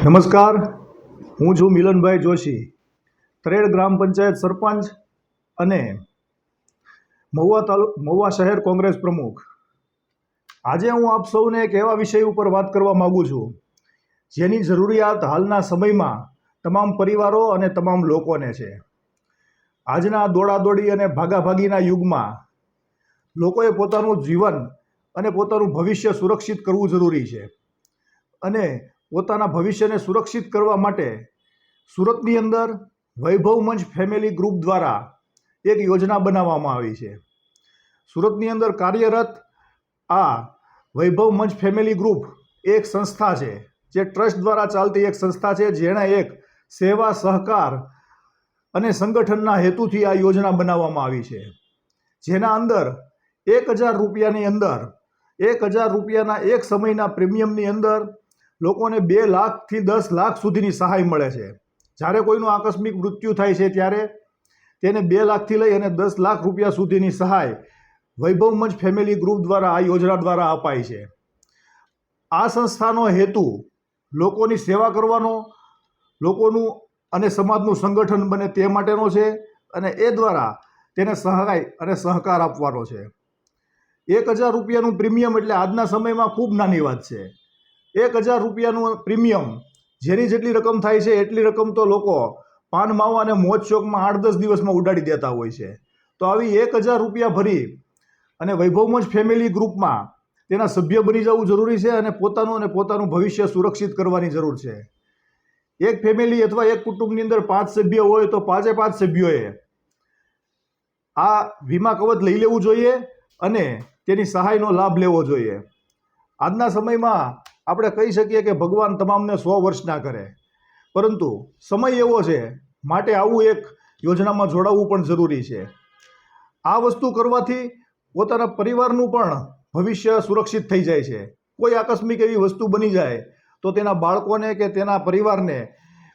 નમસ્કાર. હું છું મિલનભાઈ જોશી, ત્રેડ ગ્રામ પંચાયત સરપંચ અને મહુવા તાલુ, મહુવા શહેર કોંગ્રેસ પ્રમુખ. આજે હું આપ સૌને એક એવા વિષય ઉપર વાત કરવા માગું છું, જેની જરૂરિયાત હાલના સમયમાં તમામ પરિવારો અને તમામ લોકોને છે. આજના દોડાદોડી અને ભાગાભાગીના યુગમાં લોકોએ પોતાનું જીવન અને પોતાનું ભવિષ્ય સુરક્ષિત કરવું જરૂરી છે. અને પોતાના ભવિષ્યને સુરક્ષિત કરવા માટે સુરતની અંદર વૈભવ મંચ ફેમિલી ગ્રુપ દ્વારા એક યોજના બનાવવામાં આવી છે. સુરતની અંદર કાર્યરત આ વૈભવ મંચ ફેમિલી ગ્રુપ એક સંસ્થા છે, જે ટ્રસ્ટ દ્વારા ચાલતી એક સંસ્થા છે, જેણે એક સેવા, સહકાર અને સંગઠનના હેતુથી આ યોજના બનાવવામાં આવી છે. જેના અંદર એક હજાર રૂપિયાની અંદર, એક હજાર રૂપિયાના એક સમયના પ્રીમિયમની અંદર લોકોને બે લાખથી દસ લાખ સુધીની સહાય મળે છે. જ્યારે કોઈનું આકસ્મિક મૃત્યુ થાય છે ત્યારે તેને બે લાખથી લઈ અને દસ લાખ રૂપિયા સુધીની સહાય વૈભવ મંચ ફેમિલી ગ્રુપ દ્વારા આ યોજના દ્વારા અપાય છે. આ સંસ્થાનો હેતુ લોકોની સેવા કરવાનો, લોકોનું અને સમાજનું સંગઠન બને તે માટેનો છે અને એ દ્વારા તેને સહાય અને સહકાર આપવાનો છે. એક હજાર રૂપિયાનું પ્રીમિયમ એટલે આજના સમયમાં ખૂબ નાની વાત છે. એક હજાર રૂપિયાનું પ્રીમિયમ. જેની જેટલી રકમ થાય છે, એટલી રકમ તો લોકો પાન માવા અને મોજ ચોકમાં આઠ દસ દિવસમાં ઉડાડી દેતા હોય છે. તો આવી એક હજાર રૂપિયા ભરી અને વૈભવમંચ ફેમિલી ગ્રુપમાં તેના સભ્ય બની જવું જરૂરી છે અને પોતાનું અને પોતાનું ભવિષ્ય સુરક્ષિત કરવાની જરૂર છે. એક ફેમિલી અથવા એક કુટુંબની અંદર પાંચ સભ્ય હોય તો પાંચે પાંચ સભ્યોએ આ વીમા કવચ લઈ લેવું જોઈએ અને તેની સહાયનો લાભ લેવો જોઈએ. આજના સમયમાં આપણે કહી શકીએ કે ભગવાન તમામને સો વર્ષના કરે. પરંતુ સમય એવો છે, માટે આવું એક યોજનામાં જોડાવવું પણ જરૂરી છે. આ વસ્તુ કરવાથી પોતાના પરિવારનું પણ ભવિષ્ય સુરક્ષિત થઈ જાય છે. કોઈ આકસ્મિક એવી વસ્તુ બની જાય, તો તેના બાળકોને કે તેના પરિવારને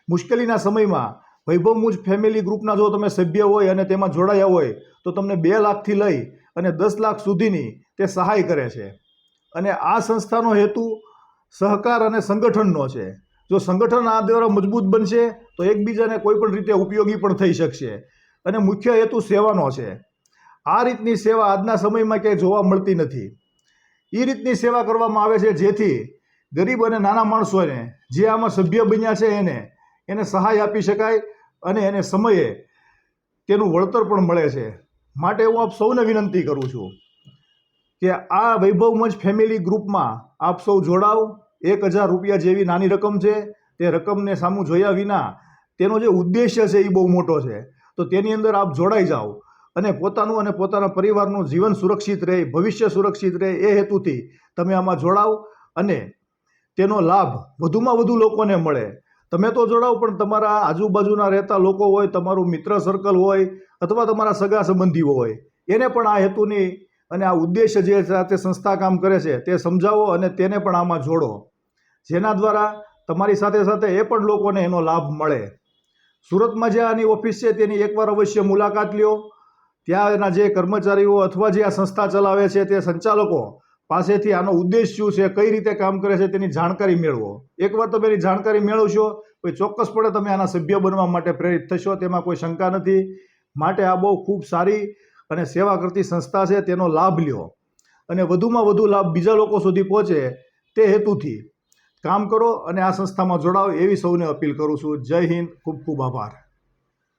મુશ્કેલીના સમયમાં વૈભવ મુજ ફેમિલી ગ્રુપના જો તમે સભ્ય હોય અને તેમાં જોડાયા હોય, તો તમને બે લાખથી લઈ અને દસ લાખ સુધીની તે સહાય કરે છે. અને આ સંસ્થાનો હેતુ સહકાર અને સંગઠનનો છે. જો સંગઠન આ દ્વારા મજબૂત બનશે, તો એકબીજાને કોઈ પણ રીતે ઉપયોગી પણ થઈ શકશે. અને મુખ્ય હેતુ સેવાનો છે. આ રીતની સેવા આજના સમયમાં ક્યાંય જોવા મળતી નથી. એ રીતની સેવા કરવામાં આવે છે જેથી ગરીબ અને નાના માણસોને, જે આમાં સભ્ય બન્યા છે એને એને સહાય આપી શકાય અને એને સમયે તેનું વળતર પણ મળે છે. માટે હું આપ સૌને વિનંતી કરું છું કે આ વૈભવ મંચ ફેમિલી ગ્રુપમાં આપ સૌ જોડાવ. એક હજાર રૂપિયા જેવી નાની રકમ છે, તે રકમને સામું જોયા વિના તેનો જે ઉદ્દેશ્ય છે એ બહુ મોટો છે. તો તેની અંદર આપ જોડાઈ જાઓ અને પોતાનું અને પોતાના પરિવારનું જીવન સુરક્ષિત રહે, ભવિષ્ય સુરક્ષિત રહે એ હેતુથી તમે આમાં જોડાવ અને તેનો લાભ વધુમાં વધુ લોકોને મળે. તમે તો જોડાવ પણ તમારા આજુબાજુના રહેતા લોકો હોય, તમારું મિત્ર સર્કલ હોય અથવા તમારા સગા સંબંધીઓ હોય, એને પણ આ હેતુની અને આ ઉદ્દેશ્ય જે સાથે સંસ્થા કામ કરે છે, તે સમજાવો અને તેને પણ આમાં જોડો. જેના દ્વારા તમારી સાથે સાથે એ પણ લોકોને એનો લાભ મળે. સુરતમાં જે આની ઓફિસ છે, તેની એકવાર અવશ્ય મુલાકાત લ્યો. ત્યાં એના જે કર્મચારીઓ અથવા જે આ સંસ્થા ચલાવે છે, તે સંચાલકો પાસેથી આનો ઉદ્દેશ શું છે, કઈ રીતે કામ કરે છે, તેની જાણકારી મેળવો. એકવાર તમે એની જાણકારી મેળવશો કોઈ ચોક્કસપણે તમે આના સભ્ય બનવા માટે પ્રેરિત થશો, તેમાં કોઈ શંકા નથી. માટે આ બહુ ખૂબ સારી અને સેવા કરતી સંસ્થા છે તેનો લાભ લ્યો. અને વધુમાં વધુ લાભ બીજા લોકો સુધી પહોંચે તે હેતુથી. કામ કરો અને આ સંસ્થામાં જોડાઓ એવી સૌને અપીલ કરું છું. જય હિન્દ. ખૂબ ખૂબ આભાર.